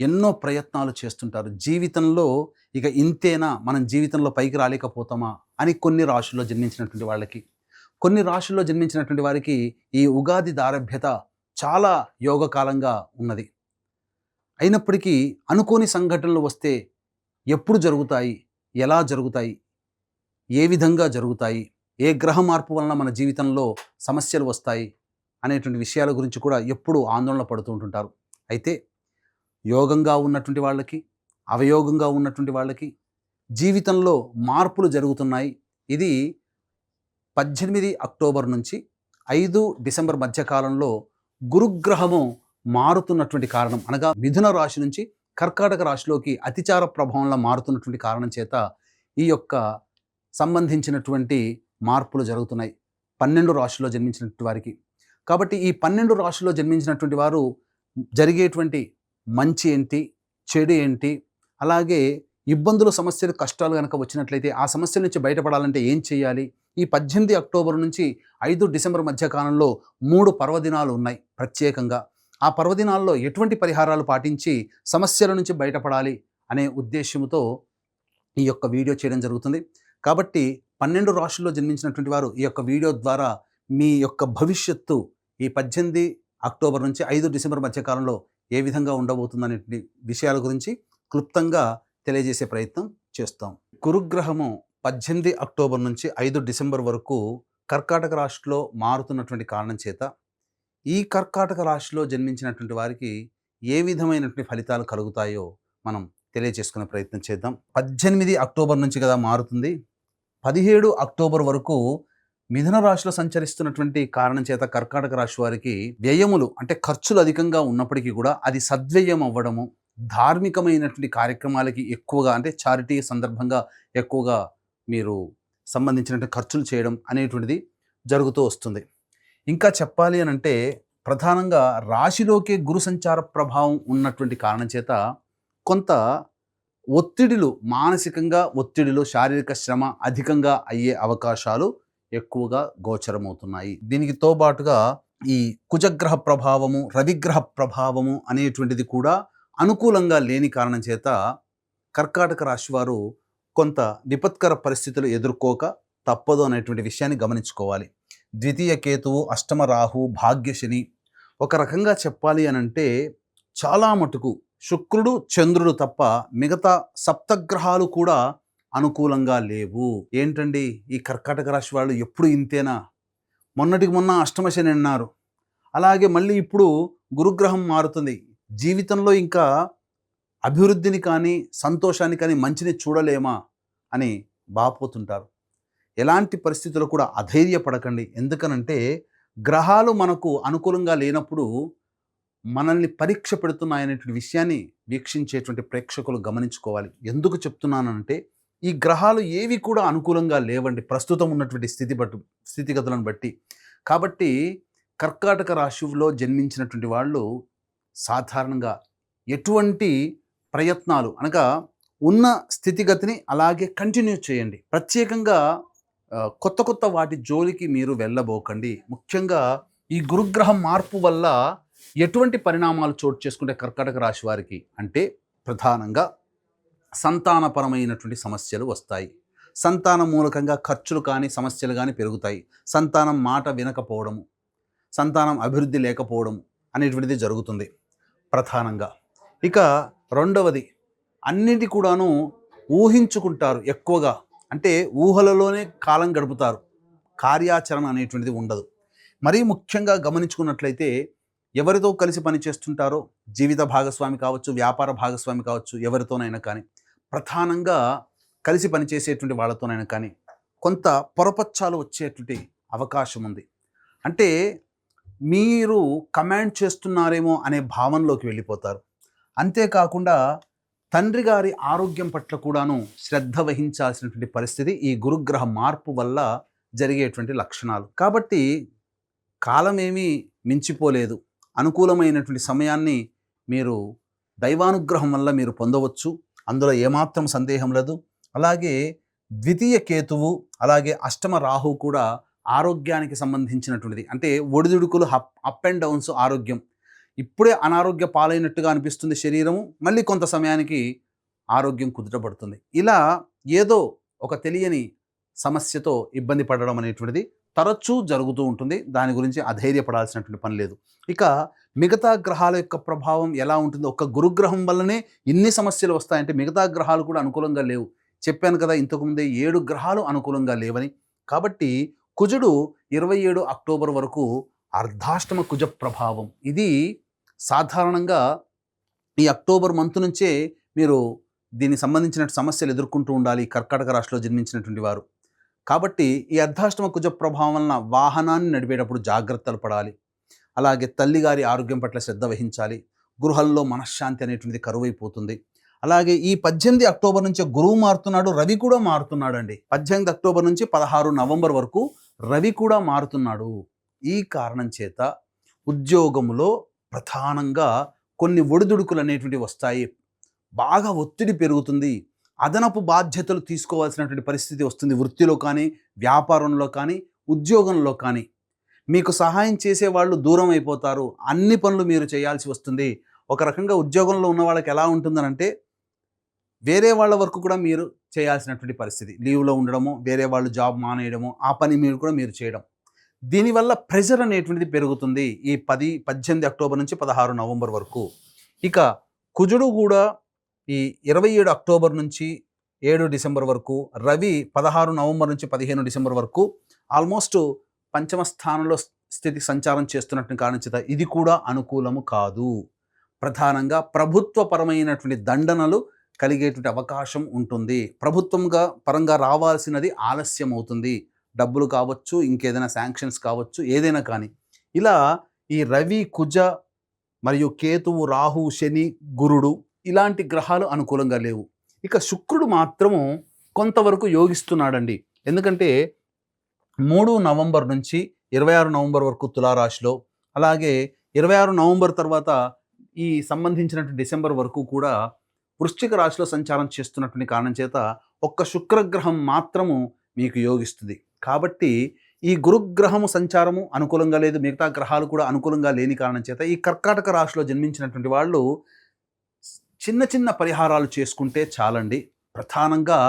ఎన్నో ప్రయత్నాలు చేస్తుంటారు. జీవితంలో ఇక ఇంతేనా? మనం జీవితంలో పైకి రాలేకపోతామా? అని కొన్ని రాశుల్లో జన్మించినటువంటి వాళ్ళకి కొన్ని రాశుల్లో జన్మించినటువంటి వారికి ఈ ఉగాది దారభ్యత చాలా యోగకాలంగా ఉన్నది. అయినప్పటికీ అనుకోని సంఘటనలు వస్తే ఎప్పుడు జరుగుతాయి? ఎలా జరుగుతాయి? ఏ విధంగా జరుగుతాయి? ఏ గ్రహ మార్పు వలన మన జీవితంలో సమస్యలు వస్తాయి? అనేటువంటి విషయాల గురించి కూడా ఎప్పుడూ ఆందోళన పడుతూ ఉంటుంటారు. అయితే యోగంగా ఉన్నటువంటి వాళ్ళకి అవయోగంగా ఉన్నటువంటి వాళ్ళకి జీవితంలో మార్పులు జరుగుతున్నాయి. ఇది పద్దెనిమిది అక్టోబర్ నుంచి ఐదు డిసెంబర్ మధ్యకాలంలో గురుగ్రహము మారుతున్నటువంటి కారణం. అనగా మిథున రాశి నుంచి కర్కాటక రాశిలోకి అతిచార ప్రభావంలో మారుతున్నటువంటి కారణం చేత ఈ యొక్క సంబంధించినటువంటి మార్పులు జరుగుతున్నాయి. పన్నెండు రాశుల్లో జన్మించినటువంటి వారికి. కాబట్టి ఈ పన్నెండు రాశుల్లో జన్మించినటువంటి వారు జరిగేటువంటి మంచి ఏంటి చెడు ఏంటి అలాగే ఇబ్బందులు సమస్యలు కష్టాలు కనుక వచ్చినట్లయితే ఆ సమస్యల నుంచి బయటపడాలంటే ఏం చేయాలి? ఈ పద్దెనిమిది అక్టోబర్ నుంచి ఐదు డిసెంబర్ మధ్య కాలంలో మూడు పర్వదినాలు ఉన్నాయి ప్రత్యేకంగా. ఆ పర్వదినాల్లో ఎటువంటి పరిహారాలు పాటించి సమస్యల నుంచి బయటపడాలి అనే ఉద్దేశంతో ఈ యొక్క వీడియో చేయడం జరుగుతుంది. కాబట్టి పన్నెండు రాష్ట్రాల్లో జన్మించినటువంటి వారు ఈ యొక్క వీడియో ద్వారా మీ యొక్క భవిష్యత్తు ఈ పద్దెనిమిది అక్టోబర్ నుంచి ఐదు డిసెంబర్ మధ్యకాలంలో ఏ విధంగా ఉండబోతుందనే విషయాల గురించి క్లుప్తంగా తెలియజేసే ప్రయత్నం చేస్తాం. గురుగ్రహము పద్దెనిమిది అక్టోబర్ నుంచి ఐదు డిసెంబర్ వరకు కర్కాటక రాశిలో మారుతున్నటువంటి కారణం చేత ఈ కర్కాటక రాశిలో జన్మించినటువంటి వారికి ఏ విధమైనటువంటి ఫలితాలు కలుగుతాయో మనం తెలియజేసుకునే ప్రయత్నం చేద్దాం. పద్దెనిమిది అక్టోబర్ నుంచి కదా మారుతుంది. పదిహేడు అక్టోబర్ వరకు మిథున రాశిలో సంచరిస్తున్నటువంటి కారణం చేత కర్కాటక రాశి వారికి వ్యయములు అంటే ఖర్చులు అధికంగా ఉన్నప్పటికీ కూడా అది సద్వ్యయం అవ్వడము ధార్మికమైనటువంటి కార్యక్రమాలకి ఎక్కువగా అంటే చారిటీ సందర్భంగా ఎక్కువగా మీరు సంబంధించినటువంటి ఖర్చులు చేయడం అనేటువంటిది జరుగుతూ వస్తుంది. ఇంకా చెప్పాలి అని అంటే ప్రధానంగా రాశిలోకే గురు సంచార ప్రభావం ఉన్నటువంటి కారణం చేత కొంత ఒత్తిడిలు మానసికంగా ఒత్తిడిలు శారీరక శ్రమ అధికంగా అయ్యే అవకాశాలు ఎక్కువగా గోచరమవుతున్నాయి. దీనికి తోబాటుగా ఈ కుజగ్రహ ప్రభావము రవిగ్రహ ప్రభావము అనేటువంటిది కూడా అనుకూలంగా లేని కారణం చేత కర్కాటక రాశి వారు కొంత విపత్కర పరిస్థితులు ఎదుర్కోక తప్పదు అనేటువంటి విషయాన్ని గమనించుకోవాలి. ద్వితీయ కేతువు అష్టమ రాహు భాగ్యశని ఒక రకంగా చెప్పాలి అని అంటే చాలా మటుకు శుక్రుడు చంద్రుడు తప్ప మిగతా సప్తగ్రహాలు కూడా అనుకూలంగా లేవు. ఏంటండి? ఈ కర్కాటక రాశి వాళ్ళు ఎప్పుడు ఇంతేనా? మొన్నటికి మొన్న అష్టమ శని అన్నారు. అలాగే మళ్ళీ ఇప్పుడు గురుగ్రహం మారుతుంది. జీవితంలో ఇంకా అభివృద్ధిని కానీ సంతోషాన్ని కానీ మంచిని చూడలేమా? అని బాపోతుంటారు. ఎలాంటి పరిస్థితుల్లో కూడా అధైర్యపడకండి. ఎందుకనంటే గ్రహాలు మనకు అనుకూలంగా లేనప్పుడు మనల్ని పరీక్ష పెడుతున్నాయనేటువంటి విషయాన్ని వీక్షించేటువంటి ప్రేక్షకులు గమనించుకోవాలి. ఎందుకు చెప్తున్నానంటే ఈ గ్రహాలు ఏవి కూడా అనుకూలంగా లేవండి. ప్రస్తుతం ఉన్నటువంటి స్థితి బట్టి స్థితిగతులను బట్టి. కాబట్టి కర్కాటక రాశిలో జన్మించినటువంటి వాళ్ళు సాధారణంగా ఎటువంటి ప్రయత్నాలు అనగా ఉన్న స్థితిగతిని అలాగే కంటిన్యూ చేయండి. ప్రత్యేకంగా కొత్త కొత్త వాటి జోలికి మీరు వెళ్ళబోకండి. ముఖ్యంగా ఈ గురుగ్రహం మార్పు వల్ల ఎటువంటి పరిణామాలు చోటు చేసుకుంటే కర్కాటక రాశి వారికి అంటే ప్రధానంగా సంతానపరమైనటువంటి సమస్యలు వస్తాయి. సంతానం మూలకంగా ఖర్చులు కానీ సమస్యలు కానీ పెరుగుతాయి. సంతానం మాట వినకపోవడము సంతానం అభివృద్ధి లేకపోవడం అనేటువంటిది జరుగుతుంది ప్రధానంగా. ఇక రెండవది అన్నిటి కూడాను ఊహించుకుంటారు ఎక్కువగా. అంటే ఊహలలోనే కాలం గడుపుతారు. కార్యాచరణ అనేటువంటిది ఉండదు. మరీ ముఖ్యంగా గమనించుకున్నట్లయితే ఎవరితో కలిసి పనిచేస్తుంటారో జీవిత భాగస్వామి కావచ్చు వ్యాపార భాగస్వామి కావచ్చు ఎవరితోనైనా కానీ ప్రధానంగా కలిసి పనిచేసేటువంటి వాళ్ళతోనైనా కానీ కొంత పొరపచ్చాలు వచ్చేటువంటి అవకాశం ఉంది. అంటే మీరు కమాండ్ చేస్తున్నారేమో అనే భావనలోకి వెళ్ళిపోతారు. అంతేకాకుండా తండ్రి గారి ఆరోగ్యం పట్ల కూడాను శ్రద్ధ వహించాల్సినటువంటి పరిస్థితి ఈ గురుగ్రహ మార్పు వల్ల జరిగేటువంటి లక్షణాలు. కాబట్టి కాలమేమీ మించిపోలేదు. అనుకూలమైనటువంటి సమయాన్ని మీరు దైవానుగ్రహం వల్ల మీరు పొందవచ్చు. అందులో ఏమాత్రం సందేహం లేదు. అలాగే ద్వితీయ కేతువు అలాగే అష్టమ రాహు కూడా ఆరోగ్యానికి సంబంధించినటువంటిది. అంటే ఒడిదుడుకులు అప్ అప్ అండ్ డౌన్స్ ఆరోగ్యం. ఇప్పుడే అనారోగ్య పాలైనట్టుగా అనిపిస్తుంది శరీరము. మళ్ళీ కొంత సమయానికి ఆరోగ్యం కుదుటపడుతుంది. ఇలా ఏదో ఒక తెలియని సమస్యతో ఇబ్బంది పడడం అనేటువంటిది తరచూ జరుగుతూ ఉంటుంది. దాని గురించి అధైర్యపడాల్సినటువంటి పని లేదు. ఇక మిగతా గ్రహాల యొక్క ప్రభావం ఎలా ఉంటుంది? ఒక గురుగ్రహం వల్లనే ఇన్ని సమస్యలు వస్తాయంటే మిగతా గ్రహాలు కూడా అనుకూలంగా లేవు. చెప్పాను కదా ఇంతకుముందే ఏడు గ్రహాలు అనుకూలంగా లేవని. కాబట్టి కుజుడు ఇరవై ఏడు అక్టోబర్ వరకు అర్ధాష్టమ కుజ ప్రభావం. ఇది సాధారణంగా ఈ అక్టోబర్ మంత్ నుంచే మీరు దీనికి సంబంధించిన సమస్యలు ఎదుర్కొంటూ ఉండాలి. కర్కాటక రాశిలో జన్మించినటువంటి వారు. కాబట్టి ఈ అర్ధాష్టమ కుజ ప్రభావం వలన వాహనాన్ని నడిపేటప్పుడు జాగ్రత్తలు పడాలి. అలాగే తల్లిగారి ఆరోగ్యం పట్ల శ్రద్ధ వహించాలి. గృహల్లో మనశ్శాంతి అనేటువంటిది కరువైపోతుంది. అలాగే ఈ పద్దెనిమిది అక్టోబర్ నుంచి గురువు మారుతున్నాడు రవి కూడా మారుతున్నాడు అండి పద్దెనిమిది అక్టోబర్ నుంచి పదహారు నవంబర్ వరకు రవి కూడా మారుతున్నాడు. ఈ కారణం చేత ఉద్యోగంలో ప్రధానంగా కొన్ని ఒడిదుడుకులు అనేటువంటివి వస్తాయి. బాగా ఒత్తిడి పెరుగుతుంది. అదనపు బాధ్యతలు తీసుకోవాల్సినటువంటి పరిస్థితి వస్తుంది. వృత్తిలో కానీ వ్యాపారంలో కానీ ఉద్యోగంలో కానీ. మీకు సహాయం చేసే వాళ్ళు దూరం అయిపోతారు. అన్ని పనులు మీరు చేయాల్సి వస్తుంది. ఒక రకంగా ఉద్యోగంలో ఉన్న వాళ్ళకి ఎలా ఉంటుందనంటే వేరే వాళ్ళ వరకు కూడా మీరు చేయాల్సినటువంటి పరిస్థితి. లీవ్లో ఉండడము వేరే వాళ్ళు జాబ్ మానేయడము ఆ పని మీరు కూడా మీరు చేయడం. దీనివల్ల ప్రెషర్ అనేటువంటిది పెరుగుతుంది ఈ పది పద్దెనిమిది అక్టోబర్ నుంచి పదహారు నవంబర్ వరకు. ఇక కుజుడు కూడా ఈ ఇరవై ఏడు అక్టోబర్ నుంచి ఏడు డిసెంబర్ వరకు రవి పదహారు నవంబర్ నుంచి పదిహేను డిసెంబర్ వరకు ఆల్మోస్ట్ పంచమ స్థానంలో స్థితి సంచారం చేస్తున్నట్టు కారణించేత ఇది కూడా అనుకూలము కాదు. ప్రధానంగా ప్రభుత్వపరమైనటువంటి దండనలు కలిగేటువంటి అవకాశం ఉంటుంది. ప్రభుత్వంగా పరంగా రావాల్సినది ఆలస్యం అవుతుంది. డబ్బులు కావచ్చు ఇంకేదైనా శాంక్షన్స్ కావచ్చు ఏదైనా కానీ. ఇలా ఈ రవి కుజ మరియు కేతువు రాహు శని గురుడు ఇలాంటి గ్రహాలు అనుకూలంగా లేవు. ఇక శుక్రుడు మాత్రము కొంతవరకు యోగిస్తున్నాడండి. ఎందుకంటే మూడు నవంబర్ నుంచి ఇరవై ఆరు నవంబర్ వరకు తులారాశిలో అలాగే ఇరవై ఆరు నవంబర్ తర్వాత ఈ సంబంధించినటువంటి డిసెంబర్ వరకు కూడా వృశ్చిక రాశిలో సంచారం చేస్తున్నటువంటి కారణం చేత ఒక్క శుక్రగ్రహం మాత్రము మీకు యోగిస్తుంది. కాబట్టి ఈ గురుగ్రహము సంచారము అనుకూలంగా లేదు మిగతా గ్రహాలు కూడా అనుకూలంగా లేని కారణం చేత ఈ కర్కాటక రాశిలో జన్మించినటువంటి వాళ్ళు చిన్న చిన్న పరిహారాలు చేసుకుంటే చాలండి. ప్రధానంగా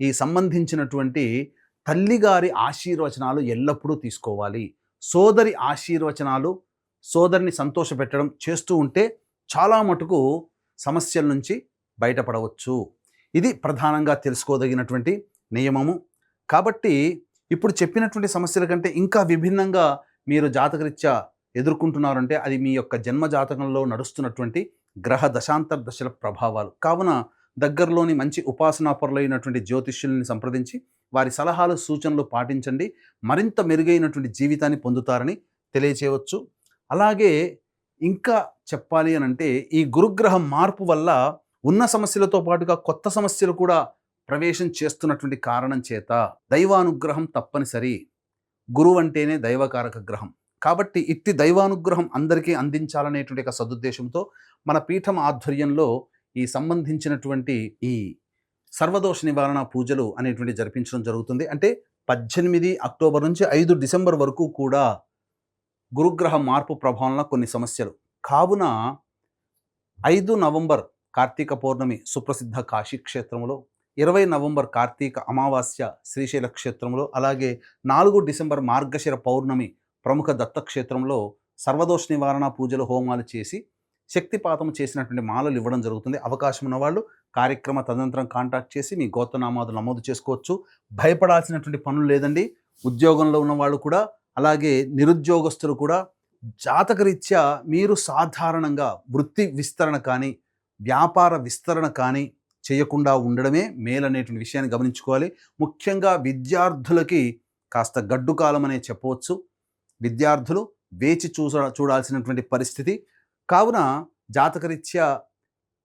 ఈ సంబంధించినటువంటి తల్లిగారి ఆశీర్వచనాలు ఎల్లప్పుడూ తీసుకోవాలి. సోదరి ఆశీర్వచనాలు సోదరిని సంతోషపెట్టడం చేస్తూ ఉంటే చాలా మటుకు సమస్యల నుంచి బయటపడవచ్చు. ఇది ప్రధానంగా తెలుసుకోదగినటువంటి నియమము. కాబట్టి ఇప్పుడు చెప్పినటువంటి సమస్యల కంటే ఇంకా విభిన్నంగా మీరు జాతకరీత్యా ఎదుర్కొంటున్నారంటే అది మీ యొక్క జన్మ జాతకంలో నడుస్తున్నటువంటి గ్రహ దశాంతర దశల ప్రభావాలు. కావున దగ్గరలోని మంచి ఉపాసనాపరులైనటువంటి జ్యోతిష్యుల్ని సంప్రదించి వారి సలహాలు సూచనలు పాటించండి. మరింత మెరుగైనటువంటి జీవితాన్ని పొందుతారని తెలియచేయవచ్చు. అలాగే ఇంకా చెప్పాలి అని అంటే ఈ గురుగ్రహం మార్పు వల్ల ఉన్న సమస్యలతో పాటుగా కొత్త సమస్యలు కూడా ప్రవేశం చేస్తున్నటువంటి కారణం చేత దైవానుగ్రహం తప్పనిసరి. గురువు అంటేనే దైవకారక గ్రహం. కాబట్టి ఇట్టి దైవానుగ్రహం అందరికీ అందించాలనేటువంటి ఒక సదుద్దేశంతో మన పీఠం ఆధ్వర్యంలో ఈ సంబంధించినటువంటి ఈ సర్వదోష నివారణ పూజలు అనేటువంటి జరిపించడం జరుగుతుంది. అంటే పద్దెనిమిది అక్టోబర్ నుంచి ఐదు డిసెంబర్ వరకు కూడా గురుగ్రహ మార్పు ప్రభావంలో కొన్ని సమస్యలు. కావున ఐదు నవంబర్ కార్తీక పౌర్ణమి సుప్రసిద్ధ కాశీ క్షేత్రంలో ఇరవై నవంబర్ కార్తీక అమావాస్య శ్రీశైల క్షేత్రంలో అలాగే నాలుగు డిసెంబర్ మార్గశిర పౌర్ణమి ప్రముఖ దత్తక్షేత్రంలో సర్వదోష నివారణ పూజలు హోమాలు చేసి శక్తిపాతం చేసినటువంటి మాలలు ఇవ్వడం జరుగుతుంది. అవకాశం ఉన్నవాళ్ళు కార్యక్రమ తదనంతరం కాంటాక్ట్ చేసి మీ గోత్రనామాలు నమోదు చేసుకోవచ్చు. భయపడాల్సినటువంటి పనులు లేదండి. ఉద్యోగంలో ఉన్న వాళ్ళు కూడా అలాగే నిరుద్యోగస్తులు కూడా జాతకరీత్యా మీరు సాధారణంగా వృత్తి విస్తరణ కానీ వ్యాపార విస్తరణ కానీ చేయకుండా ఉండడమే మేలనేటువంటి విషయాన్ని గమనించుకోవాలి. ముఖ్యంగా విద్యార్థులకి కాస్త గడ్డు కాలం అనే చెప్పవచ్చు. విద్యార్థులు వేచి చూ చూడాల్సినటువంటి పరిస్థితి. కావున జాతకరీత్యా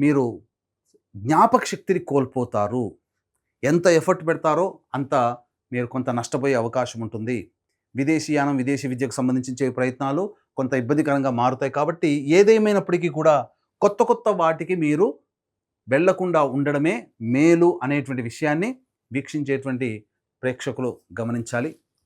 మీరు జ్ఞాపక శక్తిని కోల్పోతారు. ఎంత ఎఫర్ట్ పెడతారో అంత మీరు కొంత నష్టపోయే అవకాశం ఉంటుంది. విదేశీయానం విదేశీ విద్యకు సంబంధించే ప్రయత్నాలు కొంత ఇబ్బందికరంగా మారుతాయి కాబట్టి ఏదేమైనప్పటికీ కూడా కొత్త కొత్త వాటికి మీరు వెళ్ళకుండా ఉండడమే మేలు అనేటువంటి విషయాన్ని వీక్షించేటువంటి ప్రేక్షకులు గమనించాలి.